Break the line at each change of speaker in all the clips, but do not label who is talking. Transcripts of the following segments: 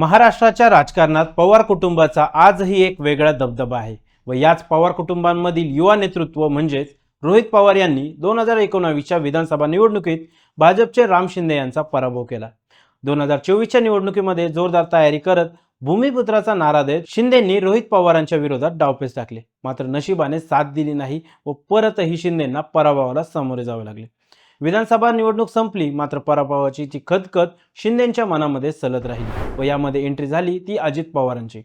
महाराष्ट्राच्या राजकारणात पवार कुटुंबाचा आजही एक वेगळा दबदबा आहे व याच पवार कुटुंबांमधील युवा नेतृत्व म्हणजेच रोहित पवार यांनी दोन हजार एकोणावीसच्या विधानसभा निवडणुकीत भाजपचे राम शिंदे यांचा पराभव केला. दोन हजार चोवीसच्या निवडणुकीमध्ये जोरदार तयारी करत भूमिपुत्राचा नारा देत शिंदेंनी रोहित पवारांच्या विरोधात डावपेच टाकले. मात्र नशिबाने साथ दिली नाही व परतही शिंदेंना पराभवाला सामोरे जावे लागले. विधानसभा निवडणूक संपली मात्र पराभवाची ती खदखद शिंदेच्या मनामध्ये सलत राहिली व यामध्ये एंट्री झाली ती अजित पवारांची.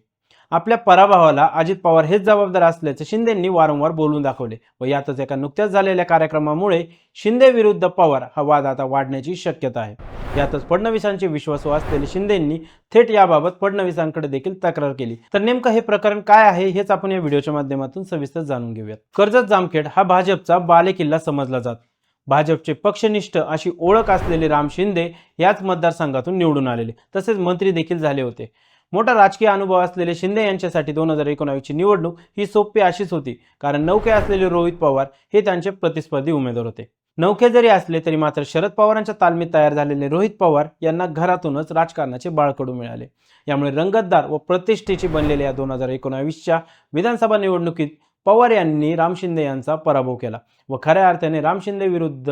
आपल्या पराभवाला अजित पवार हेच जबाबदार असल्याचे शिंदेंनी वारंवार बोलून दाखवले व यातच एका नुकत्याच झालेल्या कार्यक्रमामुळे शिंदे विरुद्ध पवार हा वाद आता वाढण्याची शक्यता आहे. यातच फडणवीसांचे विश्वासू असलेले शिंदेंनी थेट याबाबत फडणवीसांकडे देखील तक्रार केली. तर नेमकं हे प्रकरण काय आहे हेच आपण या व्हिडिओच्या माध्यमातून सविस्तर जाणून घेऊयात. कर्जत जामखेड हा भाजपचा बालेकिल्ला समजला जात. भाजपचे पक्षनिष्ठ अशी ओळख असलेले राम शिंदे याच मतदारसंघातून निवडून आलेले. तसेच मंत्री देखील झाले होते. मोठा राजकीय अनुभव असलेले शिंदे यांच्यासाठी दोन हजार एकोणावीसची निवडणूक ही सोपी अशीच होती. कारण नौके असलेले रोहित पवार हे त्यांचे प्रतिस्पर्धी उमेदवार होते. नौके जरी असले तरी मात्र शरद पवारांच्या तालमीत तयार झालेले रोहित पवार यांना घरातूनच राजकारणाचे बाळकडू मिळाले. यामुळे रंगतदार व प्रतिष्ठेची बनलेल्या दोन हजार एकोणावीसच्या विधानसभा निवडणुकीत पवार यांनी राम शिंदे यांचा पराभव केला व खऱ्या अर्थाने राम शिंदे विरुद्ध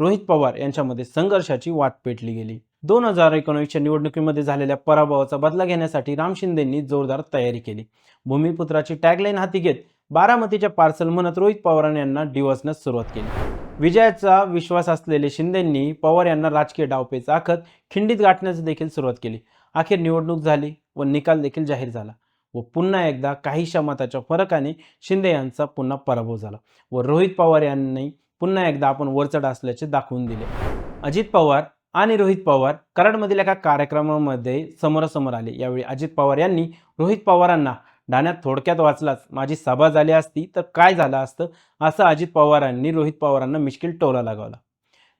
रोहित पवार यांच्यामध्ये संघर्षाची वाट पेटली गेली. दोन हजार एकोणवीसच्या निवडणुकीमध्ये झालेल्या पराभवाचा बदला घेण्यासाठी राम शिंदेंनी जोरदार तयारी केली. भूमिपुत्राची टॅगलाईन हाती घेत बारामतीच्या पार्सल म्हणत रोहित पवार यांना डिवसण्यास सुरुवात केली. विजयाचा विश्वास असलेले शिंदेंनी पवार यांना राजकीय डावपेच आखत खिंडीत गाठण्यास देखील सुरुवात केली. अखेर निवडणूक झाली व निकाल देखील जाहीर झाला. व पुन्हा एकदा काहीशा मताच्या फरकाने शिंदे यांचा पुन्हा पराभव झाला व रोहित पवार यांनी पुन्हा एकदा आपण वरचढ असल्याचे दाखवून दिले. अजित पवार आणि रोहित पवार कराडमधील एका कार्यक्रमामध्ये समोरासमोर आले. यावेळी अजित पवार यांनी रोहित पवारांना डाण्यात थोडक्यात वाचलाच माझी सभा झाली असती तर काय झालं असतं? असं अजित पवारांनी रोहित पवारांना मिश्किल टोला लगावला.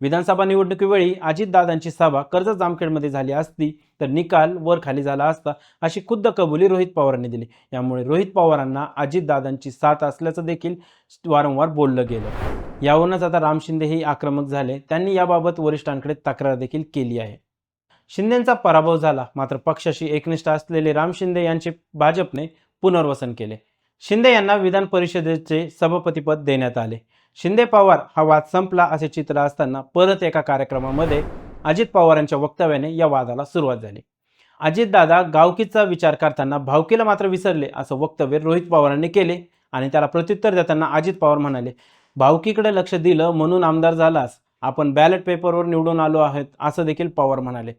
विधानसभा निवडणुकीवेळी अजितदादांची सभा कर्जत जामखेडमध्ये झाली असती तर निकाल वर खाली झाला असता अशी खुद्द कबुली रोहित पवारांनी दिली. यामुळे रोहित पवारांना अजितदादांची साथ असल्याचं देखील वारंवार बोललं गेलं. यावरूनच आता राम शिंदे हे आक्रमक झाले. त्यांनी याबाबत वरिष्ठांकडे तक्रार देखील केली आहे. शिंदेचा पराभव झाला मात्र पक्षाशी एकनिष्ठ असलेले राम शिंदे यांचे भाजपने पुनर्वसन केले. शिंदे यांना विधान परिषदेचे सभापतीपद देण्यात आले. शिंदे पवार हा वाद संपला असे चित्र असताना परत एका कार्यक्रमामध्ये अजित पवारांच्या वक्तव्याने या वादाला सुरुवात झाली. अजितदादा गावकीचा विचार करताना भावकीला मात्र विसरले असं वक्तव्य रोहित पवारांनी केले आणि त्याला प्रत्युत्तर देताना अजित पवार म्हणाले भावकीकडे लक्ष दिलं म्हणून आमदार झालास. आपण बॅलेट पेपरवर निवडून आलो आहोत असं देखील पवार म्हणाले.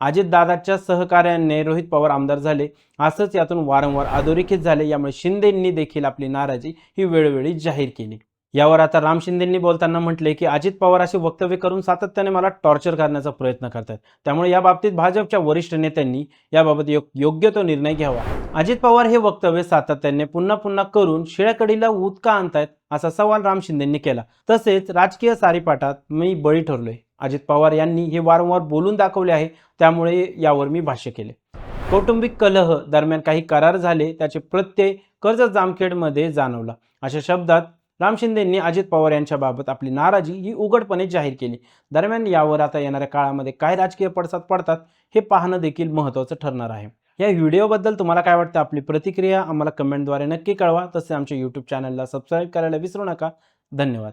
अजितदादाच्या सहकार्याने रोहित पवार आमदार झाले. असंच यातून वारंवार अधोरेखित झाले. यामुळे शिंदेंनी देखील आपली नाराजी ही वेळोवेळी जाहीर केली. यावर आता राम शिंदेंनी बोलताना म्हटले की अजित पवार असे वक्तव्य करून सातत्याने मला टॉर्चर करण्याचा प्रयत्न करतात. त्यामुळे या बाबतीत भाजपच्या वरिष्ठ नेत्यांनी याबाबत यो- योग्य तो निर्णय घ्यावा. अजित पवार हे वक्तव्य सातत्याने पुन्हा पुन्हा करून शिळ्याकडीला उदका आणतायत असा सवाल राम शिंदेंनी केला. तसेच राजकीय सारीपाठात मी बळी ठरलोय. अजित पवार यांनी हे वारंवार बोलून दाखवले आहे त्यामुळे यावर मी भाष्य केले. कौटुंबिक कलह दरम्यान काही करार झाले त्याचे प्रत्यय कर्ज जामखेडमध्ये जाणवला. अशा शब्दात राम शिंदेंनी अजित पवार यांच्याबाबत आपली नाराजी ही उघडपणे जाहीर केली. दरम्यान यावर आता येणाऱ्या काळामध्ये काय राजकीय पडसाद पडतात हे पाहणं देखील महत्त्वाचं ठरणार आहे. या व्हिडिओबद्दल तुम्हाला काय वाटतं? आपली प्रतिक्रिया आम्हाला कमेंटद्वारे नक्की कळवा. तसे आमच्या यूट्यूब चॅनलला सबस्क्राईब करायला विसरू नका. धन्यवाद.